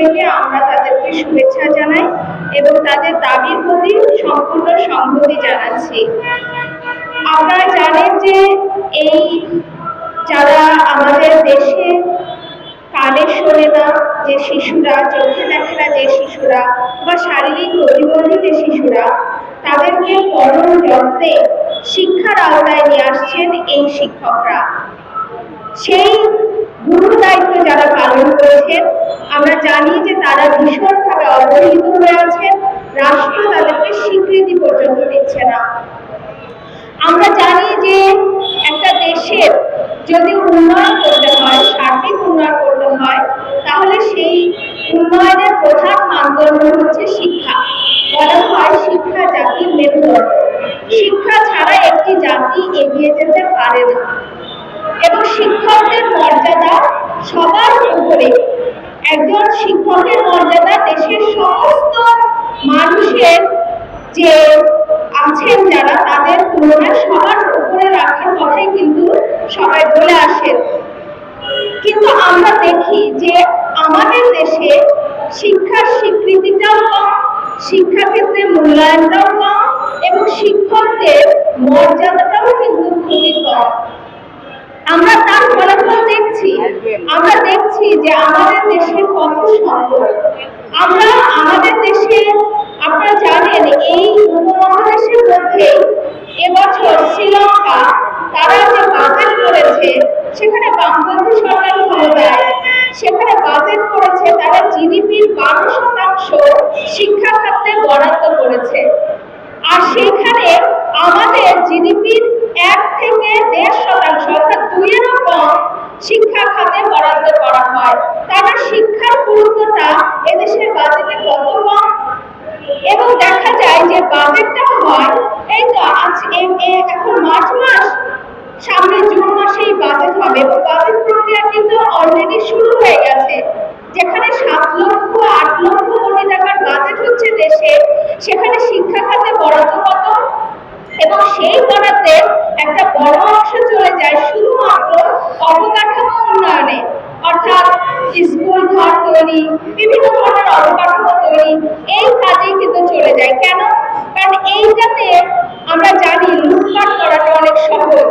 থেকে আমরা তাদেরকে শুভেচ্ছা জানাই এবং তাদের দাবির প্রতি সম্পূর্ণ সংহতি জানাচ্ছি। আপনারা জানেন যে এই যারা আমাদের দেশে কানে শোনে না, যে শিশুরা, চোখে দেখে না যে শিশুরা বা শারীরিক প্রতিবন্ধী যে শিশুরা, তাদেরকে পরম যত্নে শিক্ষার আওতায় নিয়ে আসছেন এই শিক্ষকরা। সেই গুরু দায়িত্ব যারা পালন করেছেন আমরা জানি যে তারা ভীষণভাবে অবহেলিত হয়ে আছেন রাষ্ট্র তাদেরকে স্বীকৃতি পর্যন্ত দিচ্ছে না। আমরা জানি যে একটা দেশের যদি উন্নয়ন করতে হয় সার্বিক উন্নয়ন করতে হয়, তাহলে সেই উন্নয়নের প্রধান মানদণ্ড হচ্ছে শিক্ষা। বলা হয় শিক্ষা জাতির মেরুদণ্ড। শিক্ষা ছাড়া একটি জাতি এগিয়ে যেতে পারে না। এবং শিক্ষকদের মর্যাদা সবার উপরে। একজন শিক্ষকের মর্যাদা দেশের সমস্ত মানুষের যে আছেন যারা, তাদের তুলনায় সবার উপরে রাখার কথাই কিন্তু সবাই বলে আসেন কিন্তু আমরা দেখি যে আমাদের দেশে শিক্ষার স্বীকৃতিটাও কম, শিক্ষাক্ষেত্রে মূল্যায়নটাও কম এবং শিক্ষকদের মর্যাদাটাও কিন্তু খুবই কম। আমরা তার ফলাফল দেখছি। আমরা দেখছি যে আমাদের দেশে কত সম্পদ। আমরা আমাদের দেশে, আপনারা জানেন, এই উপমহাদেশের মধ্যে এবছর শ্রীলঙ্কা, তারা যে বাজেট করেছে, সেখানে বামপন্থী সরকার ক্ষমতায়। সেখানে বাজেট করেছে, তারা জিডিপির বারো শতাংশ শিক্ষা খাতে বরাদ্দ করেছে। আর সেখানে আমাদের জিডিপির এক থেকে দেড় শতাংশ, অর্থাৎ দুইয়েরও কম শিক্ষা খাতে বরাদ্দ করা হয়। তাহলে শিক্ষার গুরুত্বটা এদেশের বাজেটে কত কম এবং দেখা যায় যে বাজেটটা হয়, এই তো আজ এখন মার্চ মাস, সামনে জুন মাসেই বাজেট হবে। এবং বাজেট প্রক্রিয়া কিন্তু অলরেডি শুরু হয়ে গেছে। যেখানে সাত লক্ষ, আট লক্ষ কোটি টাকার বাজেট হচ্ছে দেশে, সেখানে শিক্ষা খাতে বরাদ্দ কত? এবং সেই বরাদ্দের একটা বড় অংশ চলে যায় শুধুমাত্র অবকাঠামো উন্নয়নে। অর্থাৎ স্কুল ঘর তৈরি, বিভিন্ন ধরনের অবকাঠামো তৈরি, এই কাজেই কিন্তু চলে যায়। কেন? কারণ এইটাতে আমরা জানি লুটপাট করাটা অনেক সহজ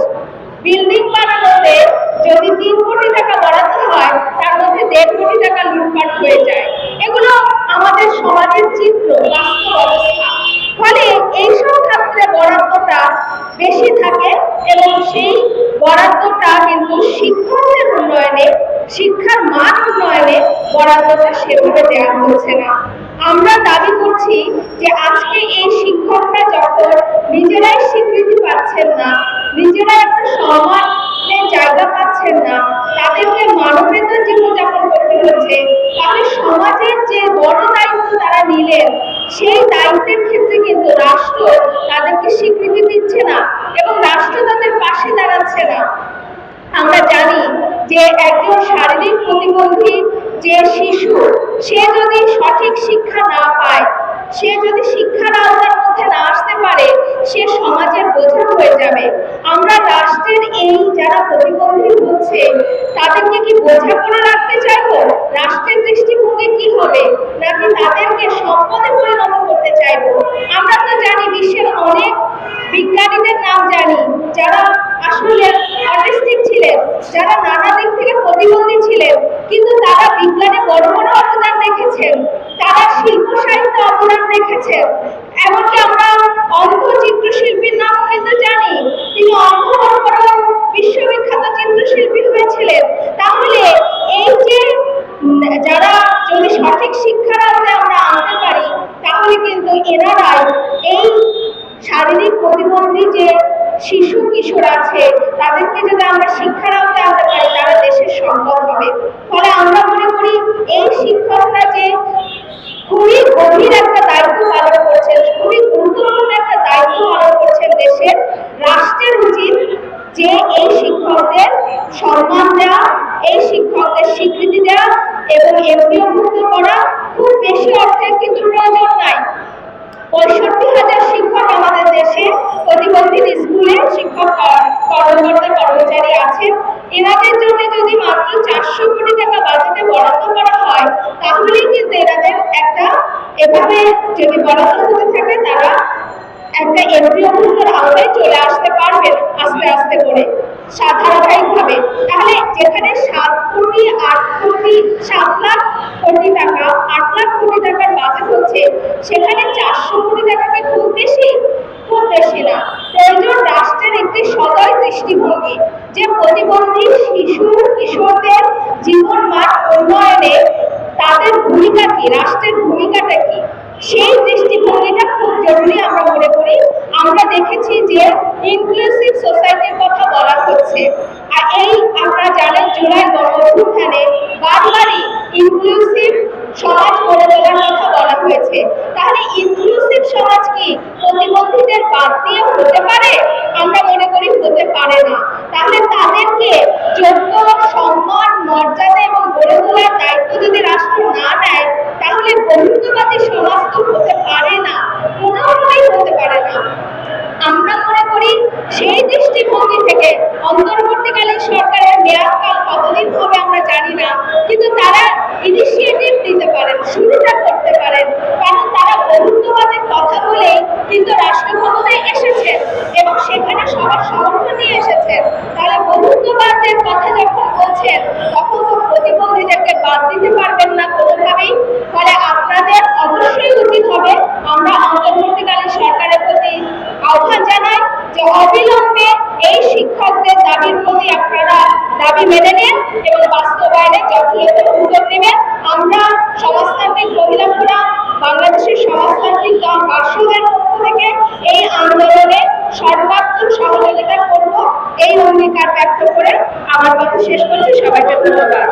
বিল্ডিং বানানোতে যদি তিন কোটি টাকা বরাদ্দ হয় তার মধ্যে দেড় কোটি টাকা লুটপাট হয়ে যায়। এগুলো আমাদের সমাজের চিত্র, বাস্তব অবস্থা। ফলে এইসব ক্ষেত্রে বরাদ্দটা বেশি থাকে এবং সেই বরাদ্দটা কিন্তু শিক্ষকদের উন্নয়নে, শিক্ষার মান উন্নয়নে বরাদ্দটা সেভাবে দেওয়া হচ্ছে না। আমরা দাবি করছি যে আজকে এই শিক্ষকরা যখন নিজেরাই স্বীকৃতি পাচ্ছেন না নিজেরাই একটা সম্মানের জায়গা পাচ্ছেন না তাদেরকে মানবেতর জীবনযাপন করতে হচ্ছে তাহলে সমাজের যে বড় দায়িত্ব তারা নিলেন, সেই দায়িত্বের ক্ষেত্রে কিন্তু রাষ্ট্র তাদেরকে স্বীকৃতি দিচ্ছে না এবং রাষ্ট্র তাদের পাশে দাঁড়াচ্ছে না। আমরা জানি যে একজন শারীরিক প্রতিবন্ধী যে শিশু, সে যদি সঠিক শিক্ষা না পায় সে যদি শিক্ষার আওতার মধ্যে না আসতে পারে, সে সমাজের বোঝা হয়ে যাবে। আমরা রাষ্ট্রের এই যারা প্রতিবন্ধী হচ্ছে, তাদেরকে কি বোঝা করে রাখতে চাইব? রাষ্ট্রের দৃষ্টিভঙ্গি কি হবে? নাকি তাদেরকে সম্পদে পরিণত করতে চাইব? আমরা তো জানি বিশ্বের অনেক বিজ্ঞানীদের নাম জানি, যারা আসলে অটিস্টিক ছিলেন, যারা নানা দিক থেকে প্রতিবন্ধী ছিলেন। কিন্তু তারা বিজ্ঞানে বড় বড় অবদান রেখেছেন তারা শিল্প সাহিত্যে অবদান রেখেছেন এমনকি আমরা অন্ধ চিত্রশিল্পীর নাম কিন্তু জানি। তিনি অন্ধ হওয়ার পরেও বিশ্ববিখ্যাত চিত্রশিল্পী হয়েছিলেন। তাহলে এই যে যারা যদি সঠিক শিক্ষার আওতায় আমরা আনতে পারি, তাহলে কিন্তু এনারাই এই শারীরিক প্রতিবন্ধী যে শিশু কিশোর আছে, তাদেরকে যদি আমরা শিক্ষার আওতায় আনতে পারি তারা দেশের সম্ভব হবে। ফলে আমরা মনে করি এই শিক্ষকরা যে খুবই গভীর একটা দায়িত্ব পালন করছেন, খুবই গুরুত্বপূর্ণ একটা দায়িত্ব পালন করছেন দেশের রাষ্ট্রের উচিত যে এই শিক্ষকদের সম্মান দেওয়া এই শিক্ষকদের স্বীকৃতি দেওয়া এবং এমপিওভুক্ত করা খুব বেশি অর্থের কিন্তু প্রয়োজন নাই পঁয়ষট্টি হাজার শিক্ষক আমাদের দেশে প্রতিবন্ধী স্কুলে শিক্ষক ক- কর্মকর্তা চারশো কোটি টাকা বাজেটে বরাদ্দ করা হয়, তাহলেই কিন্তু এনাদের একটা এভাবে যদি বরাদ্দ হতে থাকে, তারা একটা এমপিও গুলোর আওতায় চলে আসতে পারবেন আস্তে আস্তে করে ধারাবাহিক ভাবে তাহলে যেখানে সাত কোটি, আট কোটি সাত লাখ কোটি টাকা আট লাখ কোটি টাকার বাজেট হচ্ছে সেখানে চারশো কোটি টাকা কি খুব বেশি খুব বেশি না প্রয়োজন রাষ্ট্রের একটি সদয় দৃষ্টিভঙ্গি যে প্রতিবন্ধী শিশু কিশোরদের জীবন মান উন্নয়নে তাদের ভূমিকা কি, রাষ্ট্রের ভূমিকাটা কি? সেই দৃষ্টিভঙ্গিটা খুব জরুরি আমরা মনে করি। আমরা দেখেছি যে ইনক্লুসিভ সোসাইটির কথা বলা হচ্ছে। আর এই আপনারা জানেন জুলাই গণঅভ্যুত্থানে বারবারই ইনক্লুসিভ সমাজ গড়ে তোলার কথা বলা হয়েছে। তাহলে ইনক্লুসিভ সমাজ কি প্রতিবন্ধীদের বাদ দিয়ে হতে পারে? আমরা দৃষ্টিভঙ্গি থেকে অন্তর্বর্তীকালীন সরকারের মেয়াদকাল কতদিন হবে আমরা জানি না, কিন্তু তারা ইনিশিয়েটিভ নিতে পারেন শুরুটা করতে পারেন। কারণ তারা বহুত্ববাদের কথা বলেই কিন্তু রাষ্ট্র ক্ষমতায় এসেছেন এবং সেখানে সবার সমর্থন নিয়ে এসেছেন। তাহলে বহুত্ববাদের কথা যখন বলছেন, তখন তো প্রতিবন্ধীদেরকে বাদ দিতে পারবেন না কোনোভাবেই। ফলে আপনাদের অবশ্যই যে অবিলম্বে এই শিক্ষকদের দাবির প্রতি আপনারা দাবি মেনে নিন এবং বাস্তবায়নে যথাযথ উদ্যোগ নেবেন আমরা সমাজতান্ত্রিক মহিলা বাংলাদেশের সমাজতান্ত্রিক দল পার্শ্বদের পক্ষ থেকে এই আন্দোলনে সর্বাত্মক সহযোগিতা করব। এই অঙ্গীকার ব্যক্ত করে আমার কথা শেষ করছি। সবাইকে ধন্যবাদ।